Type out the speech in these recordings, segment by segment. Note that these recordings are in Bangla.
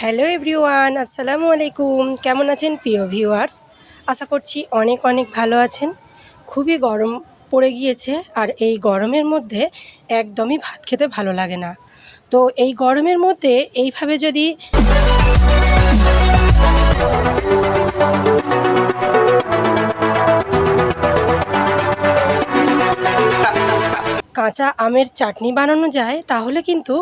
হ্যালো এভরিওয়ান, আসসালামু আলাইকুম। কেমন আছেন প্রিয় ভিউয়ার্স? আশা করছি অনেক অনেক ভালো আছেন। খুবই গরম পড়ে গিয়েছে আর এই গরমের মধ্যে একদমই ভাত খেতে ভালো লাগে না। তো এই গরমের মধ্যে এইভাবে যদি কাঁচা আমের চাটনি বানানো যায়, তাহলে কিন্তু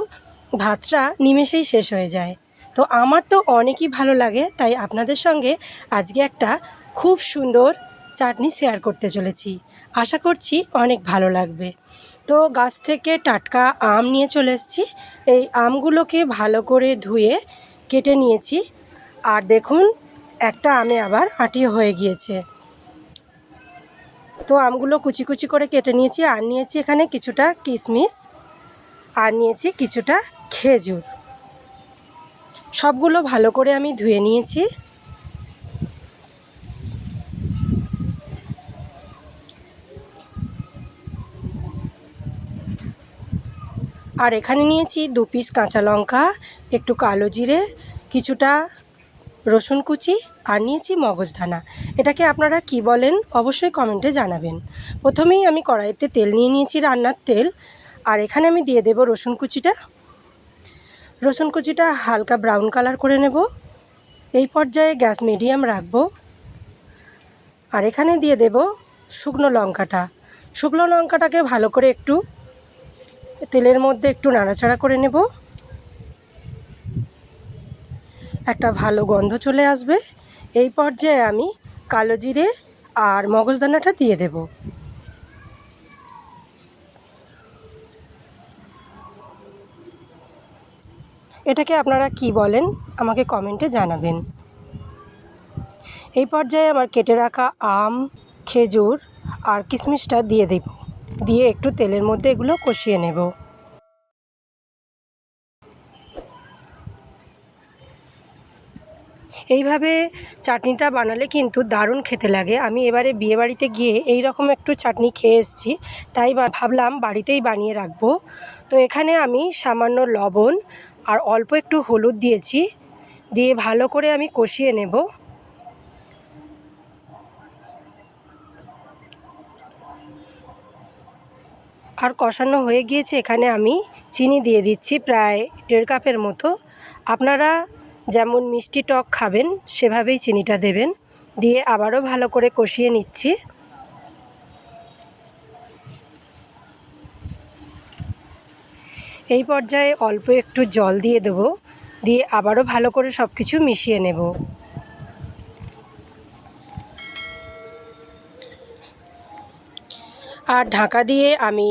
ভাতটা নিমেষেই শেষ হয়ে যায়। তো আমার তো অনেকই ভালো লাগে, তাই আপনাদের সঙ্গে আজকে একটা খুব সুন্দর চাটনি শেয়ার করতে চলেছি। আশা করছি অনেক ভালো লাগবে। তো গাছ থেকে টাটকা আম নিয়ে চলে এসেছি। এই আমগুলোকে ভালো করে ধুয়ে কেটে নিয়েছি। আর দেখুন, একটা আমে আবার আটিয়ে হয়ে গিয়েছে। তো আমগুলো কুচি কুচি করে কেটে নিয়েছি। আর নিয়েছি এখানে কিছুটা কিশমিশ। আর নিয়েছি কিছুটা খেজুর। সবগুলো ভালো করে আমি ধুয়ে নিয়েছি। আর এখানে নিয়েছি দু পিস কাঁচা লঙ্কা, একটু কালো জিরে, কিছুটা রসুন কুচি আর নিয়েছি মগজদানা এটাকে আপনারা কি বলেন অবশ্যই কমেন্টে জানাবেন। প্রথমেই আমি কড়াইতে তেল নিয়ে নিয়েছি রান্নার তেল। আর এখানে আমি দিয়ে দেব রসুন কুচিটা। রসুন কুচিটা হালকা ব্রাউন কালার করে নেব। এই পর্যায়ে গ্যাস মিডিয়াম রাখব। আর এখানে দিয়ে দেব শুকনো লঙ্কাটা। শুকনো লঙ্কাটাকে ভালো করে একটু তেলের মধ্যে একটু নাড়াচাড়া করে নেব। একটা ভালো গন্ধ চলে আসবে। এই পর্যায়ে আমি কালো জিরে আর মগজদানাটা দিয়ে দেব। এটাকে আপনারা কি বলেন, আমাকে কমেন্টে জানাবেন। এই পর্যায়ে আমার কেটে রাখা আম, খেজুর আর কিশমিশটা দিয়ে দেব। দিয়ে একটু তেলের মধ্যে এগুলো কষিয়ে নেব। এইভাবে চাটনিটা বানালে কিন্তু দারুণ খেতে লাগে। আমি এবারে বিয়েবাড়িতে গিয়ে এই রকম একটু চাটনি খেয়ে এসেছি, তাই ভাবলাম বাড়িতেই বানিয়ে রাখব। তো এখানে আমি সামান্য লবণ আর অল্প একটু হলুদ দিয়েছি, দিয়ে ভালো করে আমি কষিয়ে নেব। আর কষানো হয়ে গিয়েছে, এখানে আমি চিনি দিয়ে দিচ্ছি প্রায় দেড় কাপের মতো। আপনারা যেমন মিষ্টি টক খাবেন, সেভাবেই চিনিটা দেবেন। দিয়ে আবারও ভালো করে কষিয়ে নিচ্ছি। এই পর্যায়ে অল্প একটু জল দিয়ে দেব, দিয়ে আবারও ভালো করে সব কিছু মিশিয়ে নেব। আর ঢাকা দিয়ে আমি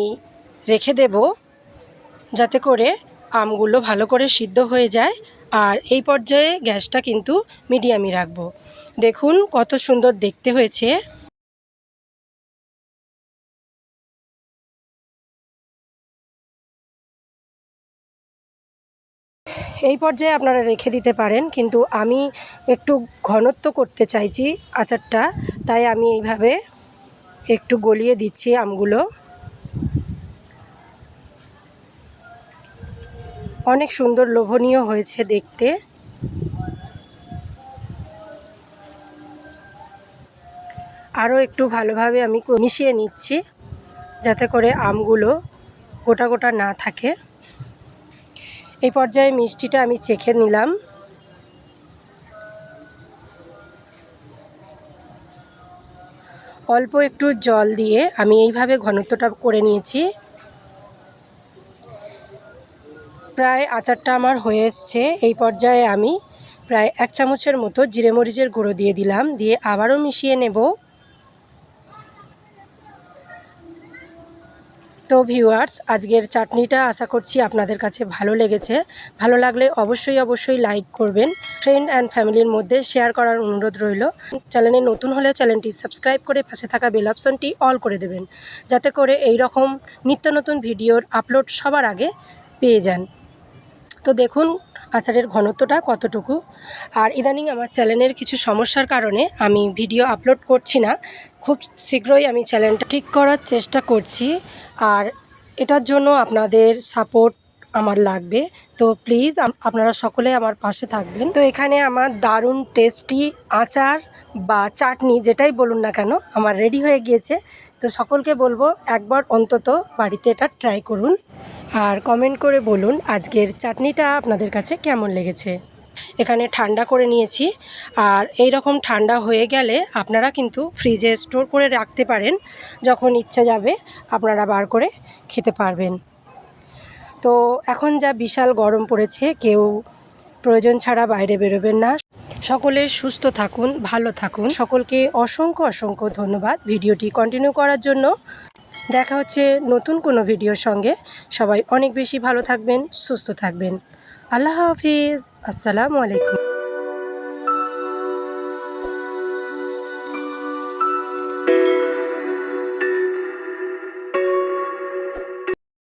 রেখে দেব, যাতে করে আমগুলো ভালো করে সিদ্ধ হয়ে যায়। আর এই পর্যায়ে গ্যাসটা কিন্তু মিডিয়ামই রাখব। দেখুন কত সুন্দর দেখতে হয়েছে। এই পর্যায়ে আপনারা রেখে দিতে পারেন, কিন্তু আমি একটু ঘনত্ব করতে চাইছি আচারটা, তাই আমি এইভাবে একটু গলিয়ে দিচ্ছি আমগুলো। অনেক সুন্দর লোভনীয় হয়েছে দেখতে। আরও একটু ভালোভাবে আমি মিশিয়ে নিচ্ছি, যাতে করে আমগুলো গোটা গোটা না থাকে। এই পর্যায়ে মিষ্টিটা আমি চেখে নিলাম। অল্প একটু জল দিয়ে আমি এইভাবে ঘনত্বটা করে নিয়েছি। প্রায় আচারটা আমার হয়ে এসছে। এই পর্যায়ে আমি প্রায় এক চামচের মতো জিরে মরিচের গুঁড়ো দিয়ে দিলাম। দিয়ে আবারও মিশিয়ে নেব। তো ভিউয়ার্স, আজকের চাটনিটা আশা করছি আপনাদের কাছে ভালো লেগেছে। ভালো লাগলে অবশ্যই অবশ্যই লাইক করবেন। ফ্রেন্ড অ্যান্ড ফ্যামিলির মধ্যে শেয়ার করার অনুরোধ রইল। চ্যানেলে নতুন হলে চ্যানেলটি সাবস্ক্রাইব করে পাশে থাকা বেল অপশনটি অল করে দেবেন। যাতে করে এই রকম নিত্য নতুন ভিডিওর আপলোড সবার আগে পেয়ে যান। তো দেখুন আচারের ঘনত্বটা কতটুকু? আর ইদানিং আমার চ্যানেলের কিছু সমস্যার কারণে আমি ভিডিও আপলোড করছি না। খুব শীঘ্রই আমি চ্যানেলটা ঠিক করার চেষ্টা করছি। আর এটার জন্য আপনাদের সাপোর্ট আমার লাগবে। তো প্লিজ, আপনারা সকলে আমার পাশে থাকবেন। তো এখানে আমার দারুণ টেস্টি আচার বা চাটনি যেটাই বলুন না কেন, আমার রেডি হয়ে গিয়েছে। তো সকলকে বলব, একবার অন্তত বাড়িতে এটা ট্রাই করুন। আর কমেন্ট করে বলুন আজকের চাটনিটা আপনাদের কাছে কেমন লেগেছে। এখানে ঠান্ডা করে নিয়েছি। আর এই রকম ঠান্ডা হয়ে গেলে আপনারা কিন্তু ফ্রিজে স্টোর করে রাখতে পারেন। যখন ইচ্ছা যাবে, আপনারা বার করে খেতে পারবেন। তো এখন যা বিশাল গরম পড়েছে, কেউ প্রয়োজন ছাড়া বাইরে বেরোবেন না। সকলে সুস্থ থাকুন, ভালো থাকুন। সকলকে অসংখ্য অসংখ্য ধন্যবাদ ভিডিওটি কন্টিনিউ করার জন্য। দেখা হচ্ছে নতুন কোনো ভিডিওর সঙ্গে। সবাই অনেক বেশি ভালো থাকবেন, সুস্থ থাকবেন। আল্লাহ হাফিজ। আসসালামু আলাইকুম।